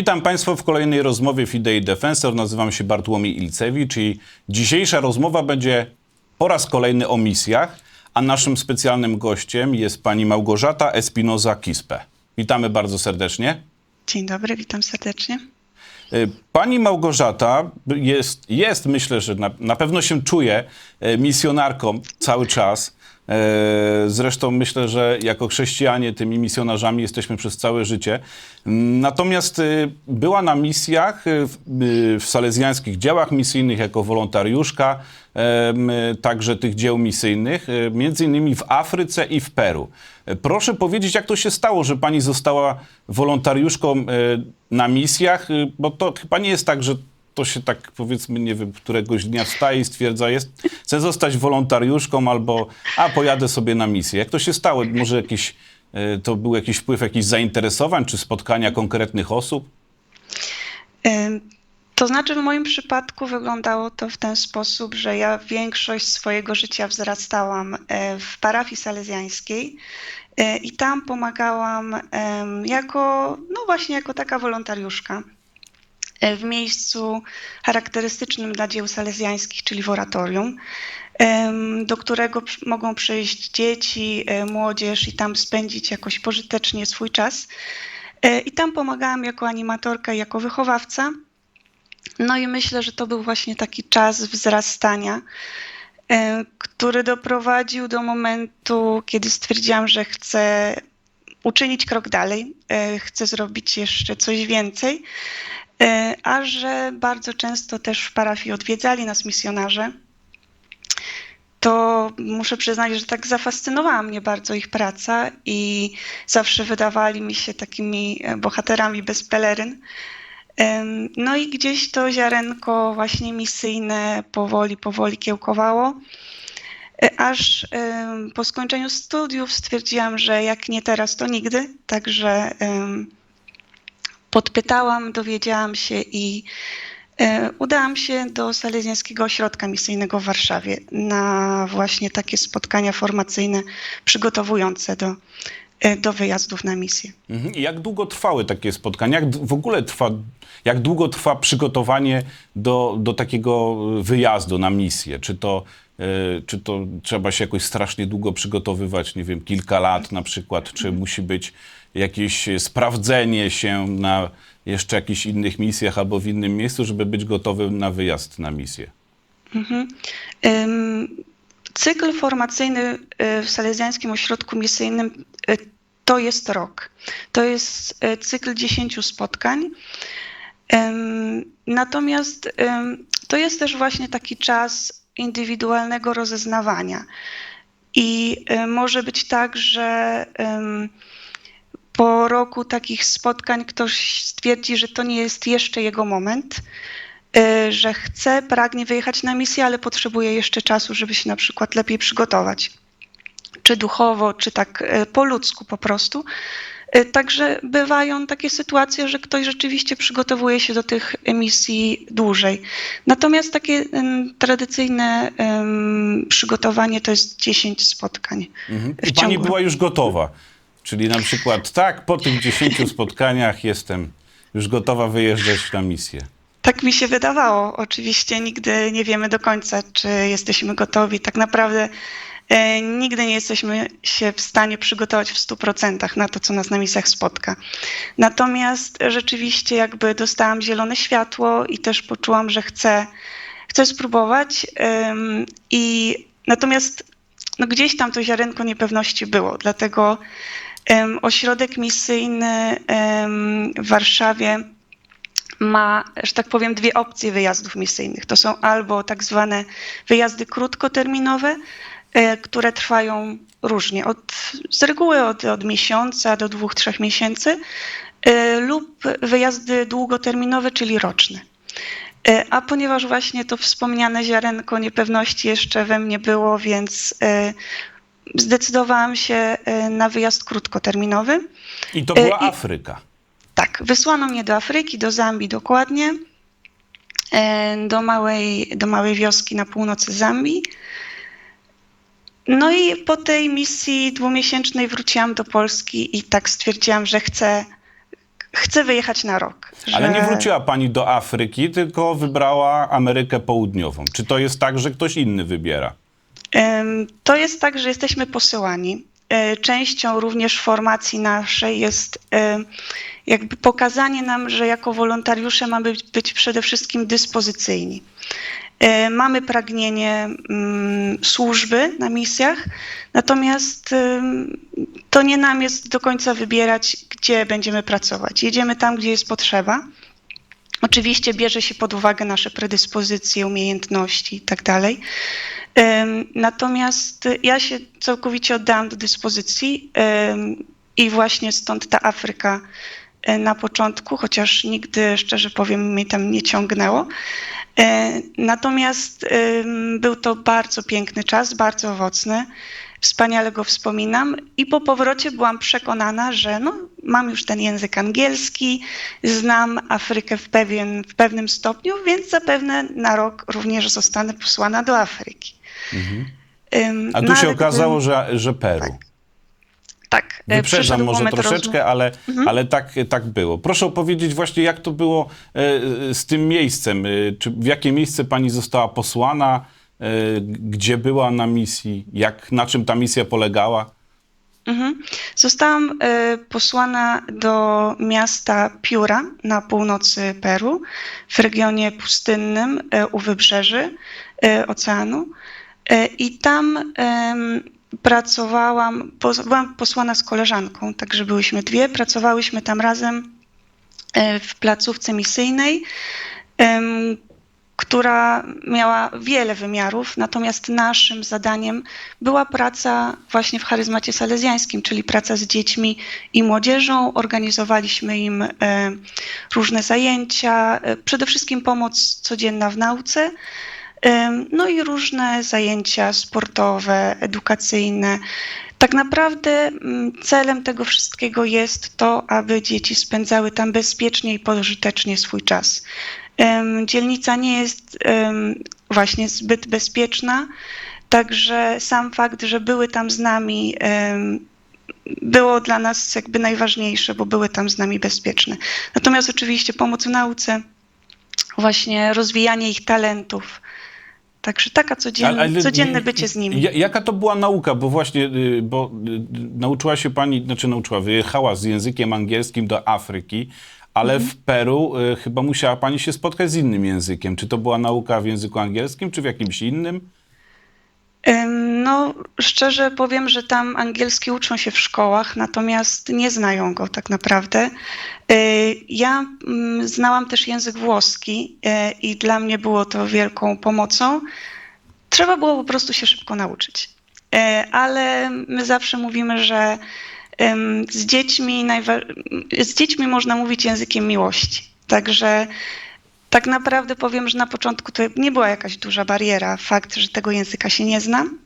Witam Państwa w kolejnej rozmowie w Idei Defensor. Nazywam się Bartłomiej Ilcewicz i dzisiejsza rozmowa będzie po raz kolejny o misjach, a naszym specjalnym gościem jest pani Małgorzata Espinoza-Kispe. Witamy bardzo serdecznie. Dzień dobry, witam serdecznie. Y, Pani Małgorzata jest, jest myślę, że na, na pewno się czuje e, misjonarką cały czas. E, Zresztą myślę, że jako chrześcijanie tymi misjonarzami jesteśmy przez całe życie. Natomiast y, była na misjach, y, w, y, w salezjańskich działach misyjnych jako wolontariuszka, także tych dzieł misyjnych, między innymi w Afryce i w Peru. E, Proszę powiedzieć, jak to się stało, że pani została wolontariuszką e, na misjach, bo to chyba nie jest tak, że to się tak powiedzmy, nie wiem, któregoś dnia wstaje i stwierdza, jest, chcę zostać wolontariuszką albo a pojadę sobie na misję. Jak to się stało? Może jakiś, e, to był jakiś wpływ jakichś zainteresowań czy spotkania konkretnych osób? Ym, To znaczy, w moim przypadku wyglądało to w ten sposób, że ja większość swojego życia wzrastałam e, w parafii salezjańskiej e, i tam pomagałam jako, no właśnie, jako taka wolontariuszka e, w miejscu charakterystycznym dla dzieł salezjańskich, czyli w oratorium, do którego mogą przyjść dzieci, e, młodzież i tam spędzić jakoś pożytecznie swój czas. E, I tam pomagałam jako animatorka jako wychowawca. No i myślę, że to był właśnie taki czas wzrastania, e, który doprowadził do momentu, kiedy stwierdziłam, że chcę uczynić krok dalej, chcę zrobić jeszcze coś więcej, a że bardzo często też w parafii odwiedzali nas misjonarze, to muszę przyznać, że tak zafascynowała mnie bardzo ich praca i zawsze wydawali mi się takimi e, bohaterami bez peleryn. No i gdzieś to ziarenko właśnie misyjne powoli, powoli kiełkowało, e, aż po skończeniu studiów stwierdziłam, że jak nie teraz, to nigdy. Także podpytałam, dowiedziałam się i e, udałam się do Salezjańskiego Ośrodka Misyjnego w Warszawie na właśnie takie spotkania formacyjne przygotowujące do, e, do wyjazdów na misję. Mhm. Jak długo trwały takie spotkania? Jak w ogóle trwa, jak długo trwa przygotowanie do, do takiego wyjazdu na misję? Czy to, czy to trzeba się jakoś strasznie długo przygotowywać, nie wiem, kilka lat na przykład? Czy musi być jakieś sprawdzenie się na jeszcze jakichś innych misjach albo w innym miejscu, żeby być gotowym na wyjazd na misję? Ym, Cykl formacyjny y, w Salezjańskim Ośrodku Misyjnym y, to jest rok. To jest cykl 10 spotkań. Natomiast to jest też właśnie taki czas indywidualnego rozeznawania. I y, może być tak, że po roku takich spotkań ktoś stwierdzi, że to nie jest jeszcze jego moment, y, że chce, pragnie wyjechać na misję, ale potrzebuje jeszcze czasu, żeby się na przykład lepiej przygotować, czy duchowo, czy tak y, po ludzku po prostu. Y, Także bywają takie sytuacje, że ktoś rzeczywiście przygotowuje się do tych misji dłużej. Natomiast takie tradycyjne przygotowanie to jest 10 spotkań. Mhm. I pani była już gotowa. Czyli na przykład, tak, po tych 10 spotkaniach jestem już gotowa wyjeżdżać na misję. Tak mi się wydawało. Oczywiście nigdy nie wiemy do końca, czy jesteśmy gotowi. Tak naprawdę e, nigdy nie jesteśmy się w stanie przygotować w 100% na to, co nas na misjach spotka. Natomiast rzeczywiście jakby dostałam zielone światło i też poczułam, że chcę, chcę spróbować. I natomiast no gdzieś tam to ziarenko niepewności było, dlatego ośrodek misyjny w Warszawie ma, że tak powiem, dwie opcje wyjazdów misyjnych. To są albo tak zwane wyjazdy krótkoterminowe, e, które trwają różnie, od, z reguły od, od miesiąca do dwóch, trzech miesięcy, e, lub wyjazdy długoterminowe, czyli roczne. E, A ponieważ właśnie to wspomniane ziarenko niepewności jeszcze we mnie było, więc e, zdecydowałam się e, na wyjazd krótkoterminowy. I to E, była i- Afryka. Tak, wysłano mnie do Afryki, do Zambii dokładnie, e, do małej, do małej wioski na północy Zambii. No i po tej misji dwumiesięcznej wróciłam do Polski i tak stwierdziłam, że chcę chcę wyjechać na rok. Ale nie że- wróciła pani do Afryki, tylko wybrała Amerykę Południową. Czy to jest tak, że ktoś inny wybiera? To jest tak, że jesteśmy posyłani. E, Częścią również formacji naszej jest e, jakby pokazanie nam, że jako wolontariusze mamy być przede wszystkim dyspozycyjni. E, Mamy pragnienie mm, służby na misjach, natomiast em, to nie nam jest do końca wybierać, gdzie będziemy pracować. Jedziemy tam, gdzie jest potrzeba. Oczywiście bierze się pod uwagę nasze predyspozycje, umiejętności i tak. Em, Natomiast ja się całkowicie oddałam do dyspozycji em, i właśnie stąd ta Afryka e, na początku, chociaż nigdy, szczerze powiem, mnie tam nie ciągnęło. E, Natomiast był to bardzo piękny czas, bardzo owocny. Wspaniale go wspominam i po powrocie byłam przekonana, że no, mam już ten język angielski, znam Afrykę w, pewien, w pewnym stopniu, więc zapewne na rok również zostanę posłana do Afryki. Ym, A tu no, się okazało, gdybym- że, że Peru. Tak. Tak, e, Wyprzedzam może troszeczkę, ale, Mhm. ale tak, tak było. Proszę opowiedzieć właśnie, jak to było e, z tym miejscem. E, Czy w jakie miejsce pani została posłana? Gdzie była na misji? Jak, na czym ta misja polegała? Mhm. Zostałam posłana do miasta Piura na północy Peru, w regionie pustynnym u wybrzeży oceanu. I tam pracowałam, byłam posłana z koleżanką, także byłyśmy dwie, pracowałyśmy tam razem e, w placówce misyjnej, która miała wiele wymiarów, natomiast naszym zadaniem była praca właśnie w charyzmacie salezjańskim, czyli praca z dziećmi i młodzieżą. Organizowaliśmy im e, różne zajęcia, e, przede wszystkim pomoc codzienna w nauce, no i różne zajęcia sportowe, edukacyjne. Tak naprawdę mm, celem tego wszystkiego jest to, aby dzieci spędzały tam bezpiecznie i pożytecznie swój czas. Dzielnica nie jest właśnie zbyt bezpieczna, także sam fakt, że były tam z nami, było dla nas jakby najważniejsze, bo były tam z nami bezpieczne. Natomiast oczywiście pomoc w nauce, właśnie rozwijanie ich talentów. Także taka codzienne, Ale- codzienne bycie z nimi. Ja- Jaka to była nauka? Bo właśnie, y, bo y, nauczyła się pani, znaczy nauczyła, wyjechała z językiem angielskim do Afryki, ale Mhm. w Peru y, chyba musiała pani się spotkać z innym językiem. Czy to była nauka w języku angielskim, czy w jakimś innym? No, szczerze powiem, że tam angielski uczą się w szkołach, natomiast nie znają go tak naprawdę. Y, Ja mm, znałam też język włoski y, i dla mnie było to wielką pomocą. Trzeba było po prostu się szybko nauczyć. Y, Ale my zawsze mówimy, że z dziećmi, z dziećmi można mówić językiem miłości. Także tak naprawdę powiem, że na początku to nie była jakaś duża bariera, fakt, że tego języka się nie znam.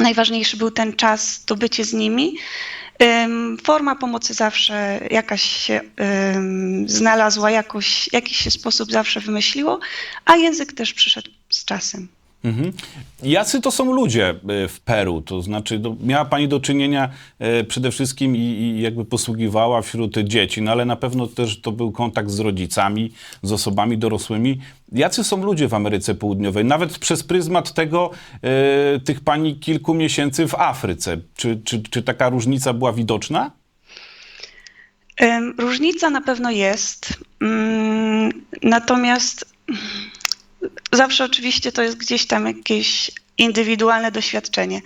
Najważniejszy był ten czas, to bycie z nimi. Forma pomocy zawsze jakaś się znalazła, jakoś, jakiś się sposób zawsze wymyśliło, a język też przyszedł z czasem. Mhm. Jacy to są ludzie y, w Peru? To znaczy, no, miała pani do czynienia y, przede wszystkim i, i jakby posługiwała wśród dzieci, no ale na pewno też to był kontakt z rodzicami, z osobami dorosłymi. Jacy są ludzie w Ameryce Południowej? Nawet przez pryzmat tego, y, tych pani kilku miesięcy w Afryce. Czy, czy, czy taka różnica była widoczna? Różnica na pewno jest, mm, natomiast zawsze oczywiście to jest gdzieś tam jakieś indywidualne doświadczenie,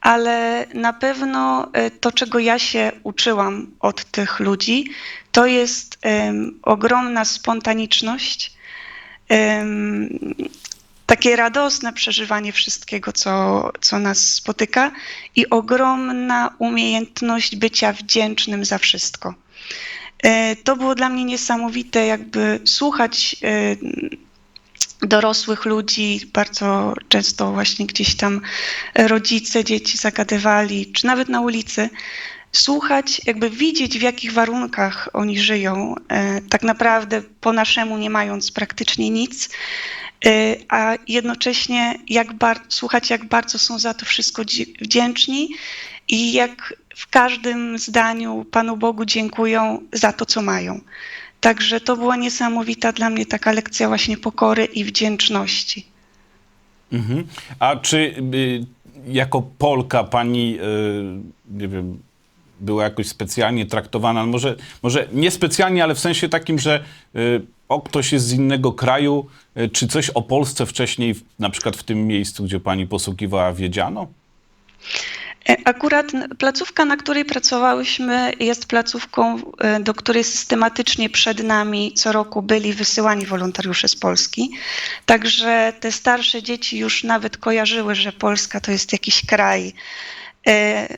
ale na pewno y, to, czego ja się uczyłam od tych ludzi, to jest ym, ogromna spontaniczność, ym, takie radosne przeżywanie wszystkiego, co, co nas spotyka i ogromna umiejętność bycia wdzięcznym za wszystko. E, To było dla mnie niesamowite, jakby słuchać e, dorosłych ludzi, bardzo często właśnie gdzieś tam rodzice dzieci zagadywali, czy nawet na ulicy, słuchać, jakby widzieć w jakich warunkach oni żyją, e, tak naprawdę po naszemu nie mając praktycznie nic, e, a jednocześnie jak bar- słuchać, jak bardzo są za to wszystko dzi- wdzięczni i jak w każdym zdaniu Panu Bogu dziękują za to, co mają. Także to była niesamowita dla mnie taka lekcja właśnie pokory i wdzięczności. Mhm. A czy y, jako Polka pani, y, nie wiem, była jakoś specjalnie traktowana? Może, może nie specjalnie, ale w sensie takim, że y, o ktoś jest z innego kraju, y, czy coś o Polsce wcześniej, na przykład w tym miejscu, gdzie pani posługiwała, wiedziano? E, Akurat placówka, na której pracowałyśmy, jest placówką, e, do której systematycznie przed nami co roku byli wysyłani wolontariusze z Polski. Także te starsze dzieci już nawet kojarzyły, że Polska to jest jakiś kraj, e,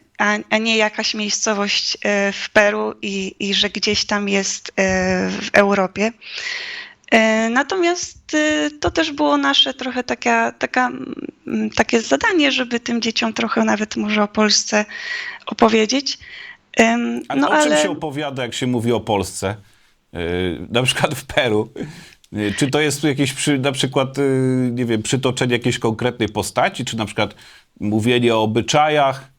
a, nie jakaś miejscowość w Peru i, i że gdzieś tam jest w Europie. E, Natomiast e, to też było nasze trochę taka, taka, takie zadanie, żeby tym dzieciom trochę nawet może o Polsce opowiedzieć. A No o czym ale się opowiada, jak się mówi o Polsce? Yy, na przykład w Peru. Yy, Czy to jest jakieś, przy, na przykład, nie wiem, przytoczenie jakiejś konkretnej postaci, czy na przykład mówienie o obyczajach?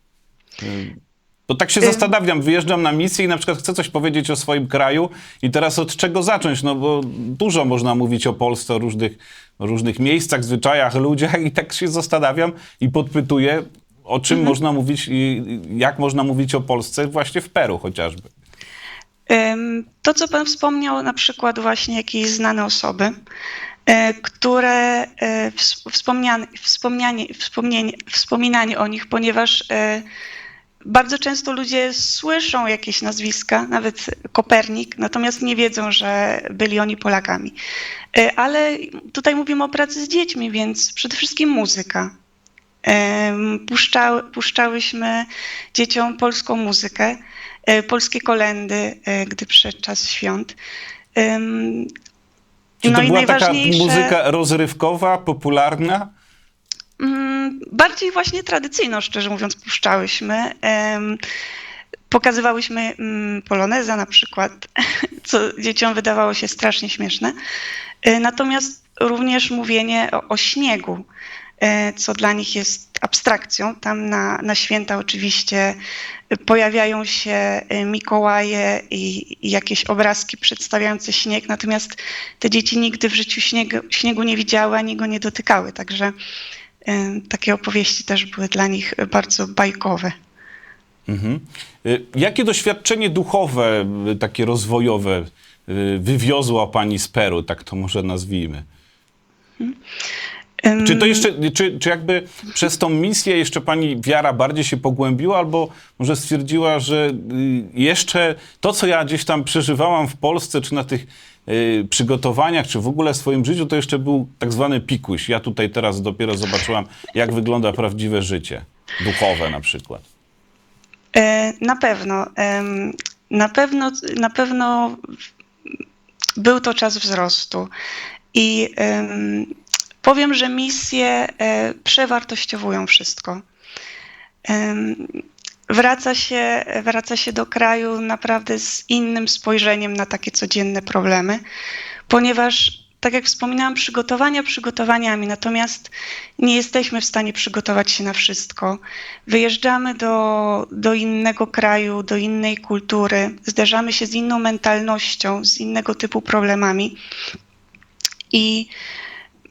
To tak się Ym. zastanawiam, wyjeżdżam na misję i na przykład chcę coś powiedzieć o swoim kraju i teraz od czego zacząć? No bo dużo można mówić o Polsce, o różnych, różnych miejscach, zwyczajach, ludziach i tak się zastanawiam i podpytuję, o czym można mówić, i jak można mówić o Polsce właśnie w Peru chociażby. to, co Pan wspomniał, na przykład właśnie jakieś znane osoby, e, które e, ws- wspomniane, wspomnianie, wspomnienie, wspominanie o nich, ponieważ bardzo często ludzie słyszą jakieś nazwiska, nawet Kopernik, natomiast nie wiedzą, że byli oni Polakami. E, Ale tutaj mówimy o pracy z dziećmi, więc przede wszystkim muzyka. Puszczały, puszczałyśmy dzieciom polską muzykę, e, polskie kolendy, e, gdy przyszedł czas świąt. Czy to no i była taka muzyka rozrywkowa, popularna? Bardziej właśnie tradycyjną, szczerze mówiąc, puszczałyśmy. Pokazywałyśmy mm, poloneza na przykład, co dzieciom wydawało się strasznie śmieszne. E, Natomiast również mówienie o, o śniegu, e, co dla nich jest abstrakcją. Tam na, na święta oczywiście pojawiają się e, Mikołaje i, i jakieś obrazki przedstawiające śnieg, natomiast te dzieci nigdy w życiu śniegu, śniegu nie widziały ani go nie dotykały, także takie opowieści też były dla nich bardzo bajkowe. Mhm. Y, Jakie doświadczenie duchowe, y, takie rozwojowe wywiozła pani z Peru, tak to może nazwijmy? Em, Czy to jeszcze, czy, czy jakby przez tą misję jeszcze pani wiara bardziej się pogłębiła, albo może stwierdziła, że y, jeszcze to, co ja gdzieś tam przeżywałam w Polsce, czy na tych przygotowaniach, czy w ogóle w swoim życiu, to jeszcze był tak zwany pikuś. Ja tutaj teraz dopiero zobaczyłam, jak wygląda prawdziwe życie. Duchowe na przykład. E, Na pewno. Na pewno, na pewno był to czas wzrostu. I em, powiem, że misje e, przewartościowują wszystko. Wraca się, wraca się do kraju naprawdę z innym spojrzeniem na takie codzienne problemy, ponieważ, tak jak wspominałam, przygotowania przygotowaniami, natomiast nie jesteśmy w stanie przygotować się na wszystko. Wyjeżdżamy do, do innego kraju, do innej kultury, zderzamy się z inną mentalnością, z innego typu problemami. I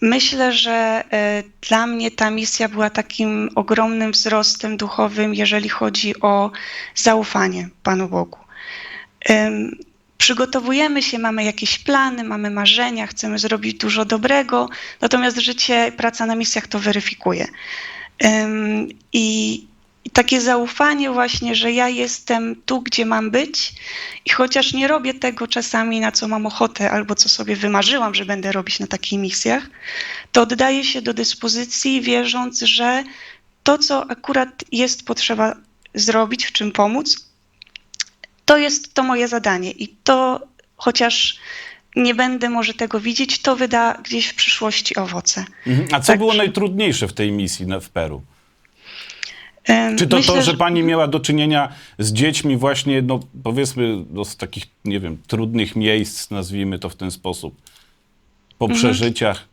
myślę, że e, dla mnie ta misja była takim ogromnym wzrostem duchowym, jeżeli chodzi o zaufanie Panu Bogu. Em, Przygotowujemy się, mamy jakieś plany, mamy marzenia, chcemy zrobić dużo dobrego, natomiast życie, praca na misjach to weryfikuje. I takie zaufanie właśnie, że ja jestem tu, gdzie mam być i chociaż nie robię tego czasami, na co mam ochotę albo co sobie wymarzyłam, że będę robić na takich misjach, to oddaję się do dyspozycji, wierząc, że to, co akurat jest potrzeba zrobić, w czym pomóc, to jest to moje zadanie i to, chociaż nie będę może tego widzieć, to wyda gdzieś w przyszłości owoce. Mhm. A co Tak. było najtrudniejsze w tej misji w Peru? Czy to myślę, to, że pani miała do czynienia z dziećmi właśnie, no powiedzmy, no, z takich, nie wiem, trudnych miejsc, nazwijmy to w ten sposób, po Mhm. przeżyciach?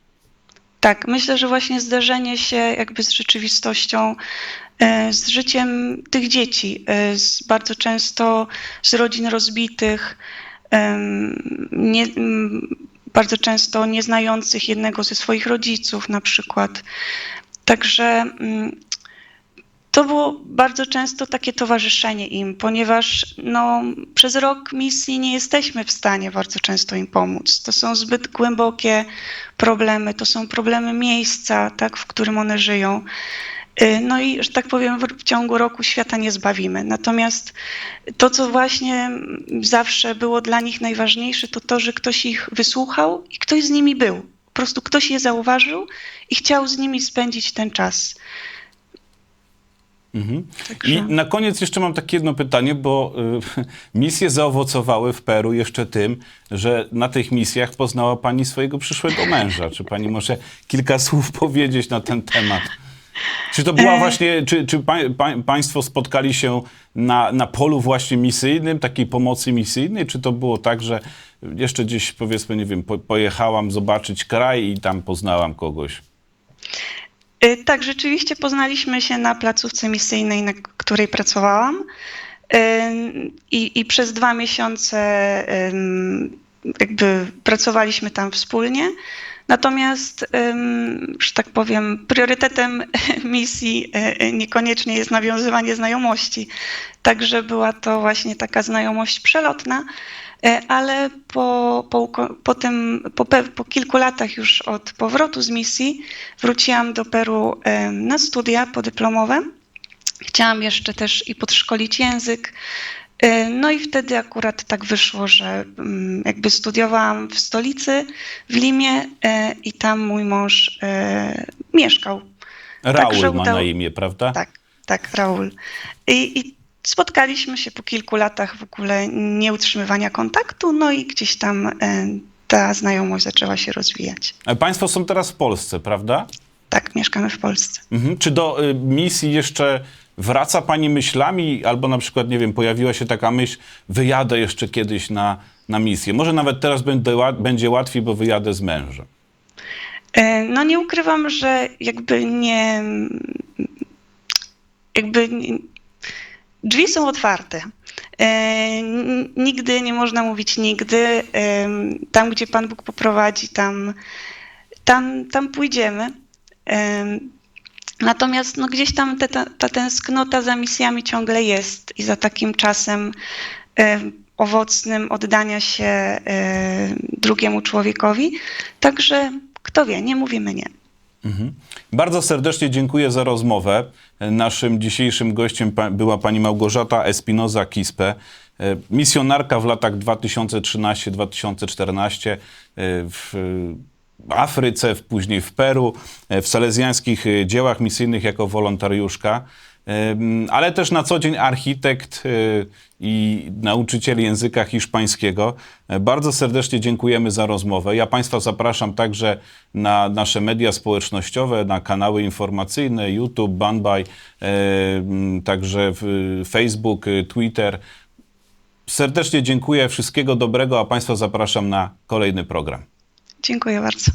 Tak, myślę, że właśnie zderzenie się jakby z rzeczywistością, e, z życiem tych dzieci, e, z bardzo często z rodzin rozbitych, nie, bardzo często nieznających jednego ze swoich rodziców na przykład. Także mm, to było bardzo często takie towarzyszenie im, ponieważ no, przez rok misji nie jesteśmy w stanie bardzo często im pomóc. To są zbyt głębokie problemy, to są problemy miejsca, tak, w którym one żyją. Y, No i, że tak powiem, w- w ciągu roku świata nie zbawimy. Natomiast to, co właśnie zawsze było dla nich najważniejsze, to to, że ktoś ich wysłuchał i ktoś z nimi był. Po prostu ktoś je zauważył i chciał z nimi spędzić ten czas. Mhm. Także... Na koniec jeszcze mam takie jedno pytanie, bo y, misje zaowocowały w Peru jeszcze tym, że na tych misjach poznała pani swojego przyszłego męża. Czy pani może kilka słów powiedzieć na ten temat? Czy to była E. właśnie, czy, czy pa, pa, państwo spotkali się na, na polu właśnie misyjnym, takiej pomocy misyjnej, czy to było tak, że jeszcze gdzieś powiedzmy, nie wiem, po, pojechałam zobaczyć kraj i tam poznałam kogoś? Y, Tak, rzeczywiście poznaliśmy się na placówce misyjnej, na której pracowałam. Y, I, i przez dwa miesiące jakby pracowaliśmy tam wspólnie. Natomiast, że tak powiem, priorytetem misji y, y, niekoniecznie jest nawiązywanie znajomości. Także była to właśnie taka znajomość przelotna. E, Ale po, po, po, tym, po, po kilku latach już od powrotu z misji wróciłam do Peru na studia podyplomowe. Chciałam jeszcze też i podszkolić język. E, No i wtedy akurat tak wyszło, że mm, jakby studiowałam w stolicy, w Limie e, i tam mój mąż e, mieszkał. Raul Także ma na imię, prawda? Tak, tak, Raul. I, I spotkaliśmy się po kilku latach w ogóle nieutrzymywania kontaktu, no i gdzieś tam ta znajomość zaczęła się rozwijać. A Państwo są teraz w Polsce, prawda? Tak, mieszkamy w Polsce. Mhm. Czy do y, misji jeszcze wraca pani myślami, albo na przykład, nie wiem, pojawiła się taka myśl, wyjadę jeszcze kiedyś na, na misję. Może nawet teraz będę, będzie łatwiej, bo wyjadę z mężem. E, No nie ukrywam, że jakby nie. Jakby nie, drzwi są otwarte. E, Nigdy nie można mówić nigdy. Em, Tam, gdzie Pan Bóg poprowadzi, tam, tam, tam pójdziemy. Natomiast no, gdzieś tam te, ta, ta tęsknota za misjami ciągle jest i za takim czasem e, owocnym oddania się e, drugiemu człowiekowi. Także kto wie, nie mówimy nie. Mhm. Bardzo serdecznie dziękuję za rozmowę. Naszym dzisiejszym gościem pa- była pani Małgorzata Espinoza-Kispe, e, misjonarka w latach 2013-2014 e, w Afryce, później w Peru, e, w salezjańskich e, dziełach misyjnych jako wolontariuszka, ale też na co dzień architekt e, i nauczyciel języka hiszpańskiego. Bardzo serdecznie dziękujemy za rozmowę. Ja Państwa zapraszam także na nasze media społecznościowe, na kanały informacyjne, YouTube, Banbaj, także Facebook, Twitter. Serdecznie dziękuję, wszystkiego dobrego, a Państwa zapraszam na kolejny program. Dziękuję bardzo.